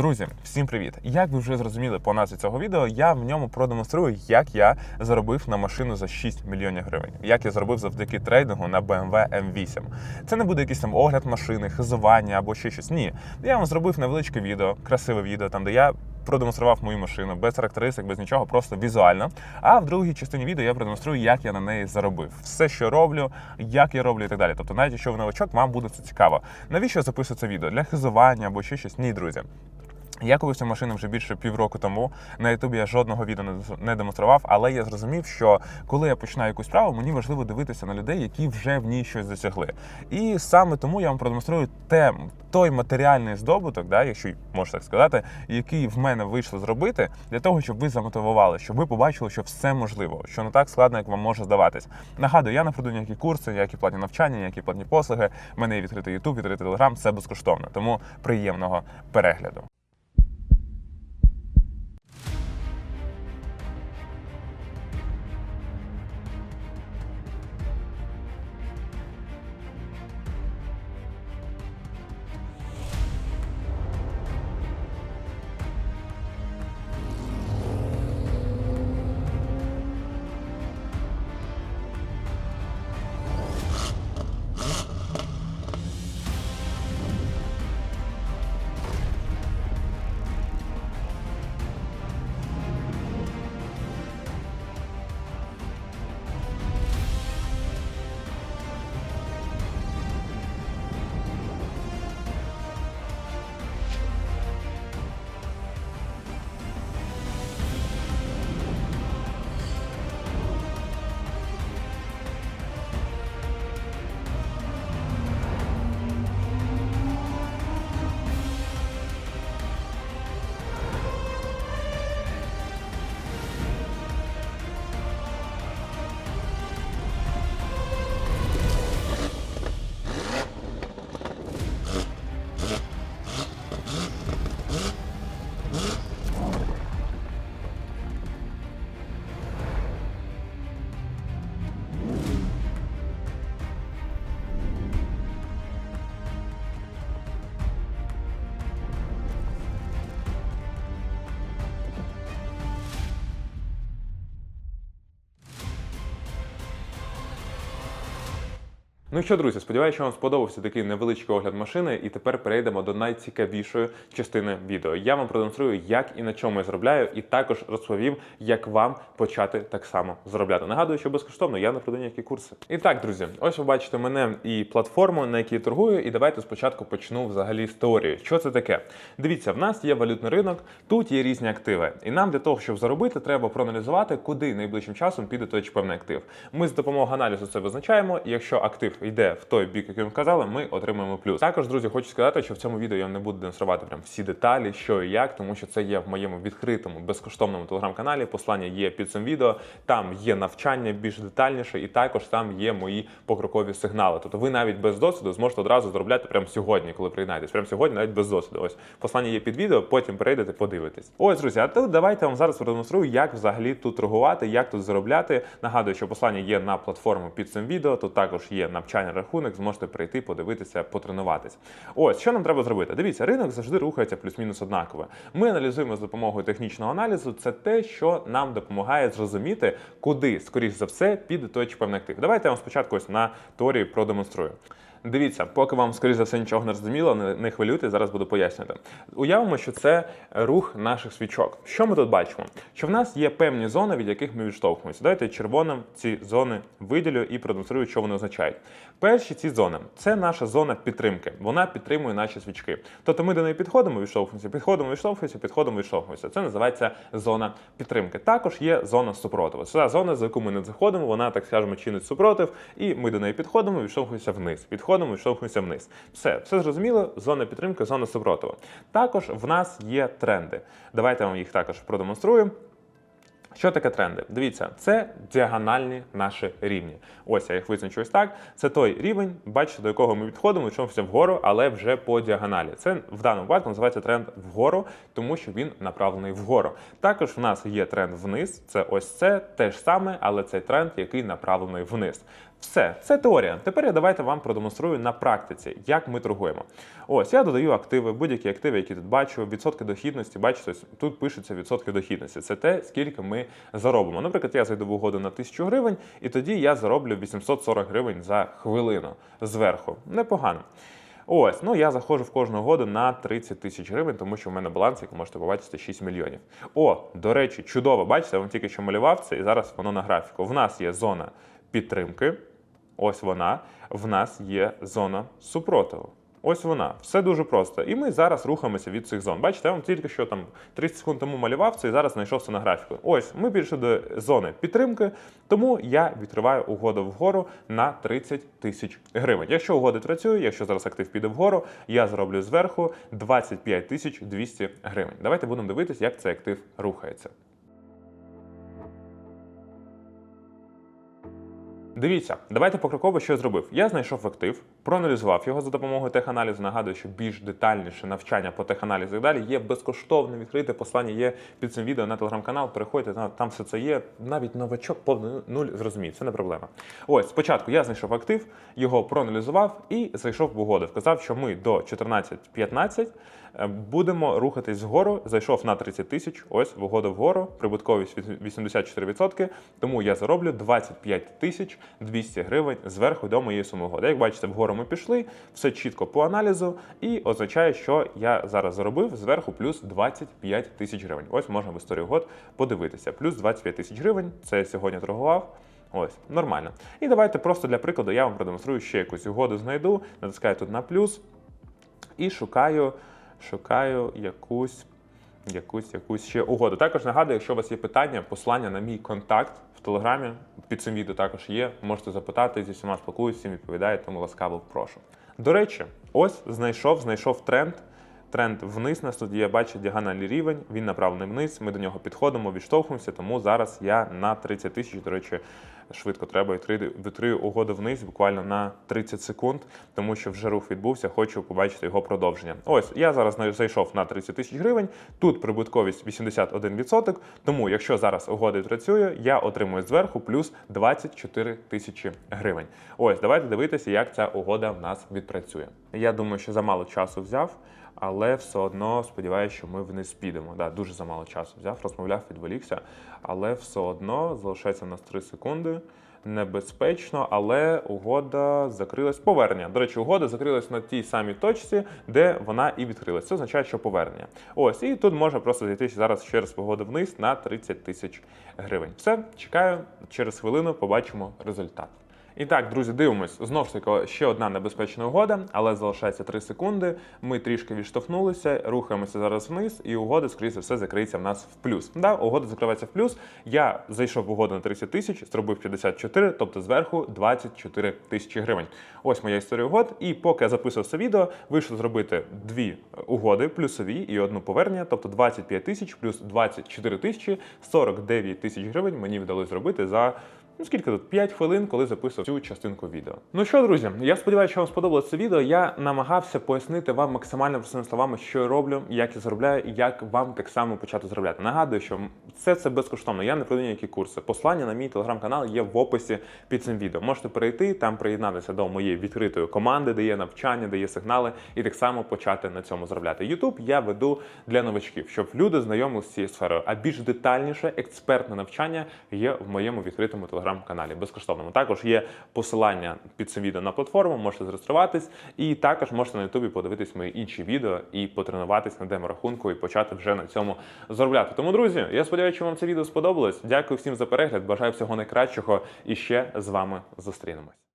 Друзі, всім привіт! Як ви вже зрозуміли по назві цього відео, я в ньому продемонструю, як я заробив на машину за 6 мільйонів гривень. Як я заробив завдяки трейдингу на BMW M8. Це не буде якийсь там огляд машини, хизування або ще щось. Ні. Я вам зробив невеличке відео, красиве відео, там де я. Продемонстрував мою машину без характеристик, без нічого, просто візуально. А в другій частині відео я продемонструю, як я на неї заробив, все, що роблю, як я роблю і так далі. Тобто, навіть якщо ви новачок, вам буде це цікаво. Навіщо я записую це відео? Для хизування або ще щось? Ні, друзі. Я купив цю машину вже більше півроку тому. На Ютубі я жодного відео не демонстрував, але я зрозумів, що коли я починаю якусь справу, мені важливо дивитися на людей, які вже в ній щось досягли. І саме тому я вам продемонструю те, той матеріальний здобуток, да, якщо можна так сказати, який в мене вийшло зробити, для того, щоб ви замотивували, щоб ви побачили, що все можливо, що не так складно, як вам може здаватись. Нагадую, я не продаю ніякі курси, ніякі платні навчання, ніякі платні послуги. У мене є відкритий YouTube, відкритий Telegram, все безкоштовно. Тому приємного перегляду. Ну що, друзі, сподіваюся, що вам сподобався такий невеличкий огляд машини, і тепер перейдемо до найцікавішої частини відео. Я вам продемонструю, як і на чому я заробляю, і також розповім, як вам почати так само заробляти. Нагадую, що безкоштовно я не продаю ніякі курси. І так, друзі, ось ви бачите мене і платформу, на якій торгую. І давайте спочатку почну взагалі з теорії. Що це таке? Дивіться, в нас є валютний ринок, тут є різні активи. І нам для того, щоб заробити, треба проаналізувати, куди найближчим часом піде той чи певний актив. Ми з допомогою аналізу це визначаємо. І якщо актив йде в той бік, який ми казали, ми отримаємо плюс. Також, друзі, хочу сказати, що в цьому відео я не буду демонструвати прям всі деталі, що і як, тому що це є в моєму відкритому безкоштовному телеграм-каналі. Послання є під цим відео. Там є навчання більш детальніше, і також там є мої покрокові сигнали. Тобто ви навіть без досвіду зможете одразу заробляти прямо сьогодні, коли приєднаєтесь. Прямо сьогодні, навіть без досвіду. Ось послання є під відео, потім перейдете, подивитесь. Ось, друзі, а тут давайте вам зараз продемонструю, як взагалі тут торгувати, як тут заробляти. Нагадую, що послання є на платформу під цим відео. Тут також є навчальний рахунок, зможете прийти, подивитися, потренуватись. Ось що нам треба зробити. Дивіться, ринок завжди рухається плюс-мінус однаково. Ми аналізуємо з допомогою технічного аналізу. Це те, що нам допомагає зрозуміти, куди, скоріш за все, піде той чи певний актив. Давайте я вам спочатку ось на теорії продемонструю. Дивіться, поки вам, скоріш за все, нічого не зрозуміло, не, не хвилюйте, зараз буду пояснювати. Уявимо, що це рух наших свічок. Що ми тут бачимо? Що в нас є певні зони, від яких ми відштовхуємося. Давайте червоним ці зони виділю і продемонструю, що вони означають. Перші ці зони це наша зона підтримки. Вона підтримує наші свічки. Тобто ми до неї підходимо, відштовхуємося, підходимо, відштовхуємося, підходимо, відштовхуємося. Це називається зона підтримки. Також є зона супротиву. Це зона, за яку ми не заходимо, вона, так скажемо, чинить супротив, і ми до неї підходимо, відштовхуємося вниз. Підходимо, відштовхуємося вниз. Все, все зрозуміло. Зона підтримки, зона супротиву. Також в нас є тренди. Давайте вам їх також продемонструю. Що таке тренди? Дивіться, це діагональні наші рівні. Ось я їх визначу ось так. Це той рівень, бачите, до якого ми відходимо, йшовся вгору, але вже по діагоналі. Це в даному випадку називається тренд вгору, тому що він направлений вгору. Також в нас є тренд вниз. Це ось це те ж саме, але цей тренд, який направлений вниз. Все, це теорія. Тепер я давайте вам продемонструю на практиці, як ми торгуємо. Ось я додаю активи, будь-які активи, які тут бачу, відсотки дохідності. Бачите, тут пишуться відсотки дохідності. Це те, скільки ми заробимо. Наприклад, я зайду в угоду на 1000 гривень, і тоді я зароблю 840 гривень за хвилину зверху. Непогано. Ось, ну я заходжу в кожну угоду на 30 тисяч гривень, тому що в мене баланс, як можете побачити, 6 мільйонів. О, до речі, чудово, бачите, я вам тільки що малював це, і зараз воно на графіку. В нас є зона підтримки. Ось вона. В нас є зона супротиву. Ось вона. Все дуже просто. І ми зараз рухаємося від цих зон. Бачите, я вам тільки що там 30 секунд тому малював це і зараз знайшовся на графіку. Ось ми підійшли до зони підтримки, тому я відкриваю угоду вгору на 30 тисяч гривень. Якщо угоди працює, якщо зараз актив піде вгору, я зроблю зверху 25 тисяч 200 гривень. Давайте будемо дивитися, як цей актив рухається. Дивіться, давайте покроково що зробив. Я знайшов актив, проаналізував його за допомогою теханалізу. Нагадую, що більш детальніше навчання по теханалізу і далі є безкоштовно відкрите. Послання є під цим відео на телеграм-канал. Переходьте, там- все це є. Навіть новачок повний нуль зрозуміє, це не проблема. Ось спочатку я знайшов актив, його проаналізував і зайшов в угоду. Вказав, що ми до 14.15 е, будемо рухатись вгору. Зайшов на 30 тисяч. Ось в угоду вгору, прибутковість від 84%. Тому я зароблю 25 тисяч 200 гривень зверху до моєї суми угоди. Як бачите, вгору ми пішли, все чітко по аналізу, і означає, що я зараз заробив зверху плюс 25 тисяч гривень. Ось можна в історії угод подивитися. Плюс 25 тисяч гривень. Це я сьогодні торгував. Ось, нормально. І давайте просто для прикладу я вам продемонструю ще якусь угоду знайду. Натискаю тут на плюс і шукаю, шукаю якусь, якусь, якусь ще угоду. Також нагадую, якщо у вас є питання, послання на мій контакт в телеграмі під цим відео також є. Можете запитати, зі всіма спілкуюсь, всім відповідаю, тому ласкаво прошу. До речі, ось знайшов, знайшов тренд. Тренд вниз нас тут є, бачите, діагональний рівень, він направлений вниз. Ми до нього підходимо, відштовхуємося, тому зараз я на 30 тисяч. До речі, швидко треба відкрию угоду вниз буквально на 30 секунд, тому що вже рух відбувся. Хочу побачити його продовження. Ось я зараз зайшов на 30 тисяч гривень. Тут прибутковість 81%, Тому, якщо зараз угода працює, я отримую зверху плюс 24 тисячі гривень. Ось давайте дивитися, як ця угода в нас відпрацює. Я думаю, що замало часу взяв. Але все одно сподіваюся, що ми вниз підемо. Да, дуже замало часу взяв, розмовляв, відволікся. Але все одно залишається у нас 3 секунди. Небезпечно, але угода закрилась. Повернення. До речі, угода закрилась на тій самій точці, де вона і відкрилась. Це означає, що повернення. Ось, і тут можна просто зайти зараз ще раз угода вниз на 30 тисяч гривень. Все, чекаю. Через хвилину побачимо результат. І так, друзі, дивимось. Знову ж таки, ще одна небезпечна угода, але залишається 3 секунди. Ми трішки відштовхнулися, рухаємося зараз вниз, і угода, скоріше за все, закриється в нас в плюс. Да, угода закривається в плюс. Я зайшов в угоду на 30 тисяч, зробив 54, тобто зверху 24 тисячі гривень. Ось моя історія угод. І поки я записував це відео, вийшло зробити дві угоди плюсові і одну повернення, тобто 25 тисяч плюс 24 тисячі, 49 тисяч гривень мені вдалося зробити за. Ну, скільки тут? 5 хвилин, коли записував цю частинку відео. Ну що, друзі, я сподіваюся, що вам сподобалось це відео. Я намагався пояснити вам максимально простими словами, що я роблю, як я заробляю, і як вам так само почати заробляти. Нагадую, що все це безкоштовно. Я не продаю ніякі курси. Послання на мій телеграм-канал є в описі під цим відео. Можете перейти, там приєднатися до моєї відкритої команди, де є навчання, де є сигнали, і так само почати на цьому заробляти. Ютуб я веду для новачків, щоб люди знайомилися з цією сферою. А більш детальніше, експертне навчання є в моєму відкритому телеграм-каналі безкоштовному. Також є посилання під цим відео на платформу, можете зареєструватись, і також можете на Ютубі подивитись мої інші відео і потренуватись на демо-рахунку і почати вже на цьому заробляти. Тому, друзі, я сподіваюся, що вам це відео сподобалось. Дякую всім за перегляд. Бажаю всього найкращого і ще з вами зустрінемось.